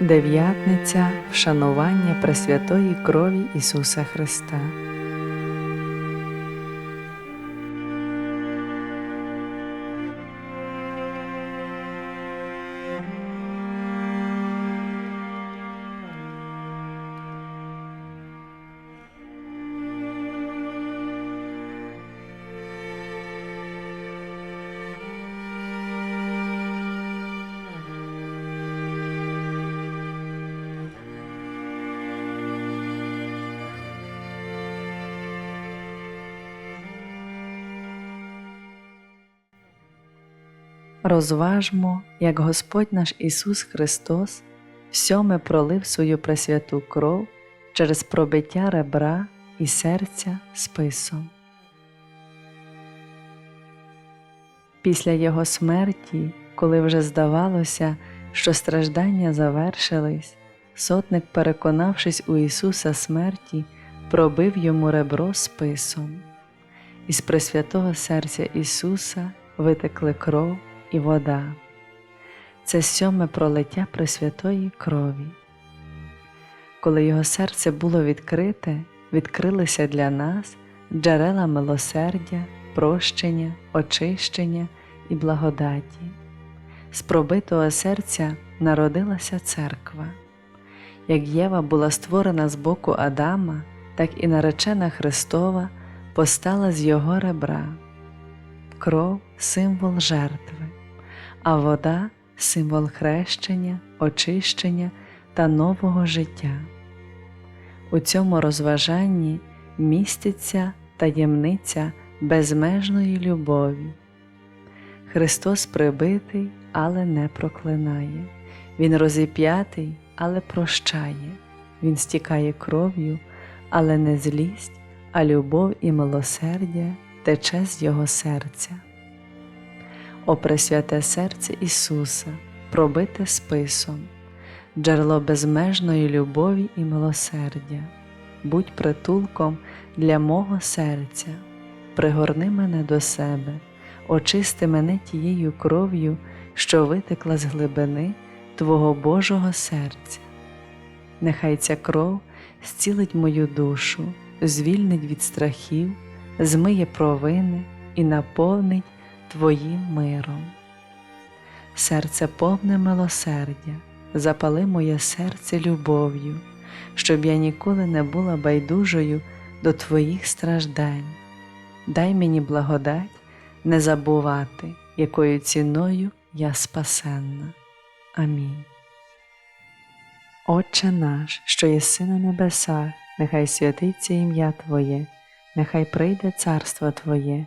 Дев'ятниця вшанування Пресвятої крові Ісуса Христа. Розважмо, як Господь наш Ісус Христос сьоме пролив свою пресвяту кров через пробиття ребра і серця списом. Після Його смерті, коли вже здавалося, що страждання завершились, сотник, переконавшись у Ісуса смерті, пробив йому ребро списом. Із пресвятого серця Ісуса витекли кров і вода. Це сьоме пролиття Пресвятої крові. Коли його серце було відкрите, відкрилися для нас джерела милосердя, прощення, очищення і благодаті. З пробитого серця народилася церква. Як Єва була створена з боку Адама, так і наречена Христова постала з його ребра, кров символ жертви а вода символ хрещення, очищення та нового життя. У цьому розважанні міститься таємниця безмежної любові. Христос прибитий, але не проклинає, Він розіп'ятий, але прощає, Він стікає кров'ю, але не злість, а любов і милосердя тече з Його серця. О Пресвяте серце Ісуса, пробите списом, джерело безмежної любові і милосердя, будь притулком для мого серця, пригорни мене до себе, очисти мене тією кров'ю, що витекла з глибини Твого Божого серця. Нехай ця кров зцілить мою душу, звільнить від страхів, змиє провини і наповнить. Твоїм миром. Серце повне милосердя, запали моє серце любов'ю, щоб я ніколи не була байдужою до Твоїх страждань. Дай мені благодать не забувати, якою ціною я спасенна. Амінь. Отче наш, що єси на небесах, нехай святиться ім'я Твоє, нехай прийде царство Твоє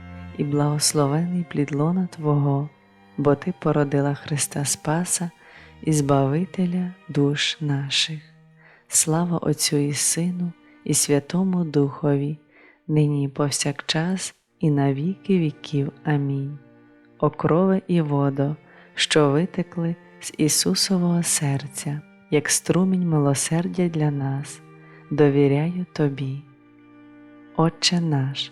і благословений плід лона Твого, бо Ти породила Христа Спаса і Збавителя душ наших. Слава Отцю і Сину, і Святому Духові, нині і повсякчас, і на віки віків. Амінь. Окрове і водо, що витекли з Ісусового серця, як струмінь милосердя для нас, довіряю Тобі. Отче наш,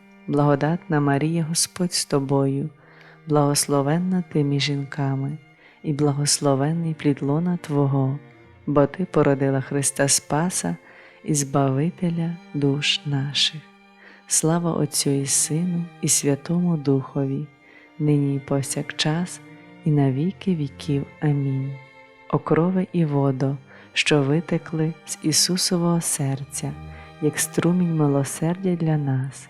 благодатна Марія Господь з тобою, благословенна ти між жінками, і благословенний плід лона Твого, бо Ти породила Христа Спаса і Збавителя душ наших. Слава Отцю і Сину, і Святому Духові, нині і повсякчас, і на віки віків. Амінь. Окрове і водо, що витекли з Ісусового серця як струмінь милосердя для нас,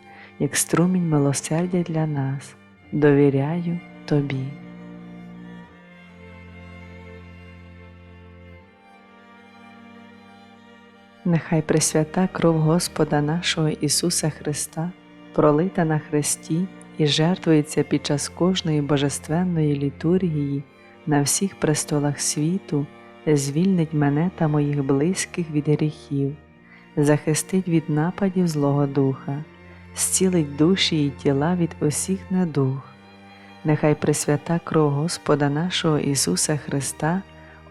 як струмінь милосердя для нас, довіряю Тобі. Нехай пресвята кров Господа нашого Ісуса Христа, пролита на Христі і жертвується під час кожної божественної літургії на всіх престолах світу, звільнить мене та моїх близьких від гріхів, захистить від нападів Злого Духа, зцілить душі і тіла від усіх недух. Нехай пресвята кров Господа нашого Ісуса Христа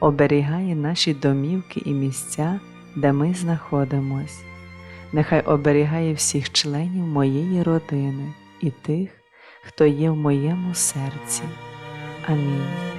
оберігає наші домівки і місця, де ми знаходимось. Нехай оберігає всіх членів моєї родини і тих, хто є в моєму серці. Амінь.